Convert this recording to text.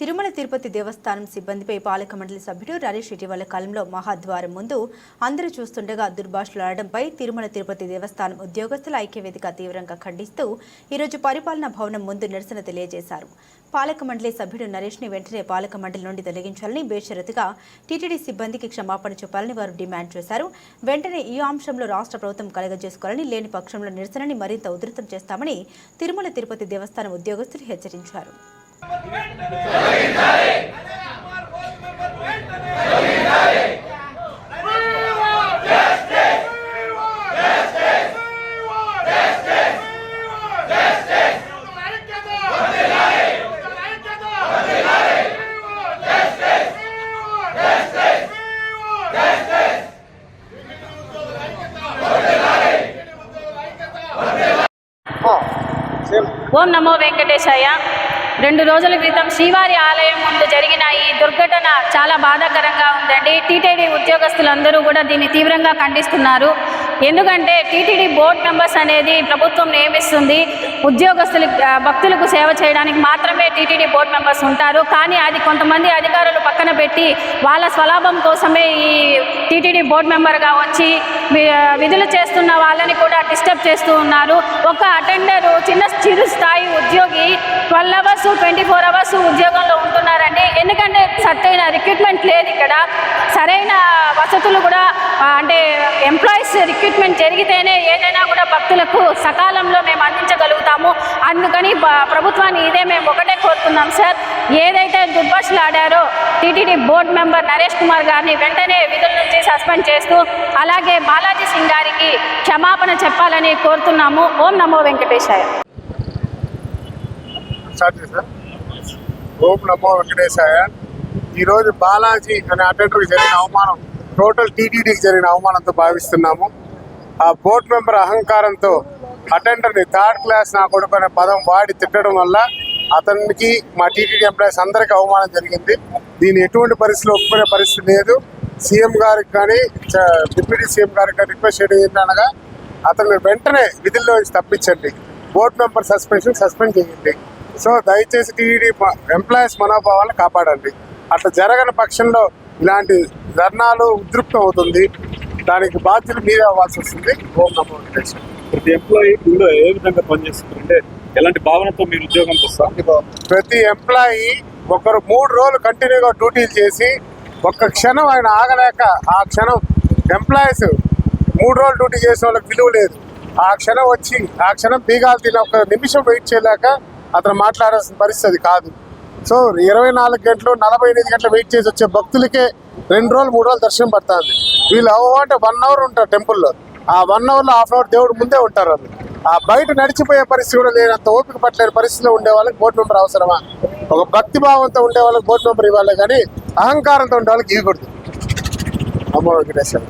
తిరుమల తిరుపతి దేవస్థానం సిబ్బందిపై పాలక మండలి సభ్యుడు నరేష్ ఇటీవల కాలంలో మహాద్వారం ముందు అందరూ చూస్తుండగా దుర్భాషలాడడంపై తిరుమల తిరుపతి దేవస్థానం ఉద్యోగస్తుల ఐక్యవేదిక తీవ్రంగా ఖండిస్తూ ఈరోజు పరిపాలనా భవనం ముందు నిరసన తెలియజేశారు. పాలక మండలి సభ్యుడు నరేష్ని వెంటనే పాలక మండలి నుండి తొలగించాలని బేషరతుగా టీటీడీ సిబ్బందికి క్షమాపణ చెప్పాలని వారు డిమాండ్ చేశారు. వెంటనే ఈ అంశంలో రాష్ట్ర ప్రభుత్వం కలగజేసుకోవాలని లేని పక్షంలో నిరసనని మరింత ఉధృతం చేస్తామని తిరుమల తిరుపతి దేవస్థానం ఉద్యోగస్తులు హెచ్చరించారు. ఓం నమో వెంకటేశాయ. రెండు రోజుల క్రితం శ్రీవారి ఆలయం ముందు జరిగిన ఈ దుర్ఘటన చాలా బాధాకరంగా ఉందండి. టీటీడీ ఉద్యోగస్తులందరూ కూడా దీన్ని తీవ్రంగా ఖండిస్తున్నారు. ఎందుకంటే టీటీడీ బోర్డ్ మెంబర్స్ అనేది ప్రభుత్వం నియమిస్తుంది. ఉద్యోగస్తులు భక్తులకు సేవ చేయడానికి మాత్రమే టీటీడీ బోర్డ్ మెంబర్స్ ఉంటారు. కానీ అది కొంతమంది అధికారులు పక్కన పెట్టి వాళ్ళ స్వలాభం కోసమే ఈ టీటీడీ బోర్డ్ మెంబర్గా వచ్చి విధులు చేస్తున్న వాళ్ళని కూడా డిస్టర్బ్ చేస్తూ ఉన్నారు. ఒక అటెండరు చిన్న చిరు స్థాయి ఉద్యోగి twelve hours twenty four hours ఉద్యోగంలో ఉంటున్నారండి. ఎందుకంటే సరైన రిక్రూట్మెంట్ లేదు ఇక్కడ. సరైన వసతులు కూడా అంటే ఎంప్లాయీస్ రిక్రూట్మెంట్ జరిగితేనే ఏదైనా కూడా భక్తులకు సకాలంలో మేము అందించగలుగుతాము. అందుకని ప్రభుత్వాన్ని ఇదే మేము ఒకటే కోరుతున్నాం సార్. ఏదైతే దుర్భాషలు ఆడారో TTD board member Naresh Kumar గారిని వెంటనే విధుల నుంచి సస్పెండ్ చేస్తూ అలాగే బాలాజీ సింగ్ గారికి క్షమాపణ చెప్పాలని కోరుతున్నాము. ఓం నమో వెంకటేశాయ. స్టార్ట్ చేశా ఓం నమో వెంకటేశాయ. ఈరోజు బాలాజీ అనే అటెండర్కి జరిగిన అవమానం టోటల్ టీటీడీకి జరిగిన అవమానంతో భావిస్తున్నాము. ఆ బోర్డు మెంబర్ అహంకారంతో అటెండర్ని థర్డ్ క్లాస్ నా కొడుకు అనే పదం వాడి తిట్టడం వల్ల అతనికి మా టీటీడీ ఎంప్లాయీస్ అందరికీ అవమానం జరిగింది. దీన్ని ఎటువంటి పరిస్థితిలో ఒప్పుకునే పరిస్థితి లేదు. సీఎం గారికి కానీ డిప్యూటీ సీఎం గారికి కానీ రిక్వెస్ట్ చేయడం ఏంటనగా అతను వెంటనే విధుల్లో తప్పించండి. బోర్డు మెంబర్ సస్పెన్షన్ సస్పెండ్ చేయండి. సో దయచేసి టీడీ ఎంప్లాయీస్ మనోభావాలను కాపాడండి. అట్లా జరగని పక్షంలో ఇలాంటి ధర్నాలు ఉద్రిక్తం అవుతుంది. దానికి బాధ్యులు మీరే అవ్వాల్సి వస్తుంది. ఓం నమో వెంకటేశ్వర ప్రతి ఎంప్లాయీ ఇందులో ఏ విధంగా పనిచేస్తుంది అంటే ఎలాంటి భావనతో మీరు ఉద్యోగంకి వస్తారు ప్రతి ఎంప్లాయీ ఒకరు మూడు రోజులు కంటిన్యూగా డ్యూటీలు చేసి ఒక్క క్షణం ఆయన ఆగలేక ఆ క్షణం ఎంప్లాయీస్ మూడు రోజులు డ్యూటీ చేసిన వాళ్ళకి విలువ లేదు. ఆ క్షణం వచ్చి ఆ క్షణం బీగాలు తిన ఒక నిమిషం వెయిట్ చేయలేక అతను మాట్లాడాల్సిన పరిస్థితి కాదు. సో ఇరవై నాలుగు గంటలు నలభై ఎనిమిది గంటలు వెయిట్ చేసి వచ్చే భక్తులకే రెండు రోజులు మూడు రోజులు దర్శనం పడుతుంది. వీళ్ళు అవ్వ అంటే వన్ అవర్ ఉంటారు టెంపుల్లో ఆ వన్ అవర్లో హాఫ్ అవర్ దేవుడు ముందే ఉంటారు వాళ్ళు. ఆ బయట నడిచిపోయే పరిస్థితి కూడా లేనంత ఓపిక పట్టలేని పరిస్థితిలో ఉండే వాళ్ళకి బోర్డు మెంబర్ అవసరమా? ఒక భక్తి భావంతో ఉండే వాళ్ళకి బోర్డు మెంబర్ ఇవ్వాలి కానీ అహంకారంతో ఉండే వాళ్ళకి ఇవ్వకూడదు. అమ్మ వెంకటేశ్వర